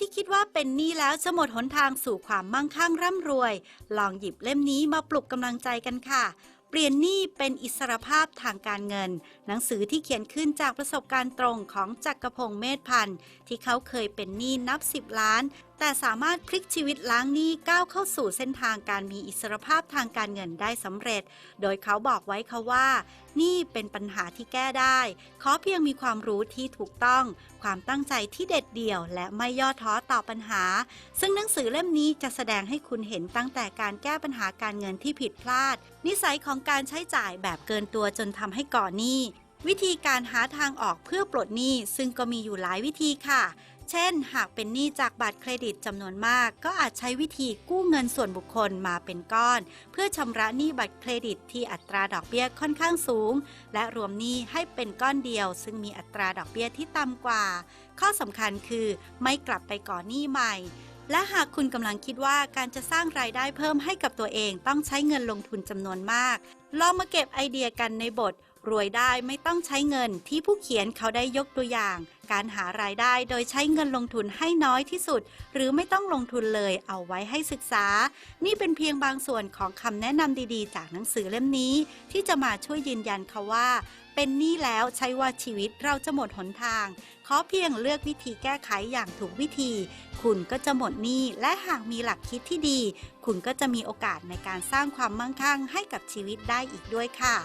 ที่คิดว่าเป็นหนี้แล้วจะหมดหนทางสู่ความมั่งคั่งร่ำรวย ลองหยิบเล่มนี้มาปลุกกำลังใจกันค่ะ เปลี่ยนหนี้เป็นอิสรภาพทางการเงิน หนังสือที่เขียนขึ้นจากประสบการณ์ตรงของจักรพงศ์เมธพันธ์ที่เขาเคยเป็นหนี้นับ10ล้าน แต่สามารถพลิกชีวิตล้างหนี้ก้าวเข้าสู่เส้นทางการมีอิสรภาพทางการเงินได้สำเร็จ โดยเขาบอกไว้ค่ะว่า นี่เป็นปัญหาที่แก้ได้ ขอเพียงมีความรู้ที่ถูกต้อง ความตั้งใจที่เด็ดเดี่ยว และไม่ย่อท้อต่อปัญหา ซึ่งหนังสือเล่มนี้จะแสดงให้คุณเห็นตั้งแต่การแก้ปัญหาการเงินที่ผิดพลาด นิสัยของการใช้จ่ายแบบเกินตัวจนทำให้ก่อหนี้วิธีการหาทางออกเพื่อปลดหนี้ซึ่งก็มีอยู่หลายวิธีค่ะ เช่น หากเป็นหนี้จากบัตรเครดิตจำนวนมาก ก็อาจใช้วิธีกู้เงินส่วนบุคคลมาเป็นก้อน เพื่อชำระหนี้บัตรเครดิตที่อัตราดอกเบี้ยค่อนข้างสูง และรวมหนี้ให้เป็นก้อนเดียว ซึ่งมีอัตราดอกเบี้ยที่ต่ำกว่า ข้อสำคัญคือไม่กลับไปก่อหนี้ใหม่และหากคุณกำลังคิดว่าการจะสร้างรายได้เพิ่มให้กับตัวเองต้องใช้เงินลงทุนจำนวนมาก ลองมาเก็บไอเดียกันในบท รวยได้ไม่ต้องใช้เงินที่ผู้เขียนเขาได้ยกตัวอย่าง การหารายได้โดยใช้เงินลงทุนให้น้อยที่สุด หรือไม่ต้องลงทุนเลยเอาไว้ให้ศึกษา นี่เป็นเพียงบางส่วนของคำแนะนำดีๆ จากหนังสือเล่มนี้ ที่จะมาช่วยยืนยันค่ะว่า เป็นหนี้แล้วใช้ว่าชีวิตเราจะหมดหนทาง ขอเพียงเลือกวิธีแก้ไขอย่างถูกวิธี คุณก็จะหมดหนี้และหากมีหลักคิดที่ดี คุณก็จะมีโอกาสในการสร้างความมั่งคั่งให้กับชีวิตได้อีกด้วยค่ะ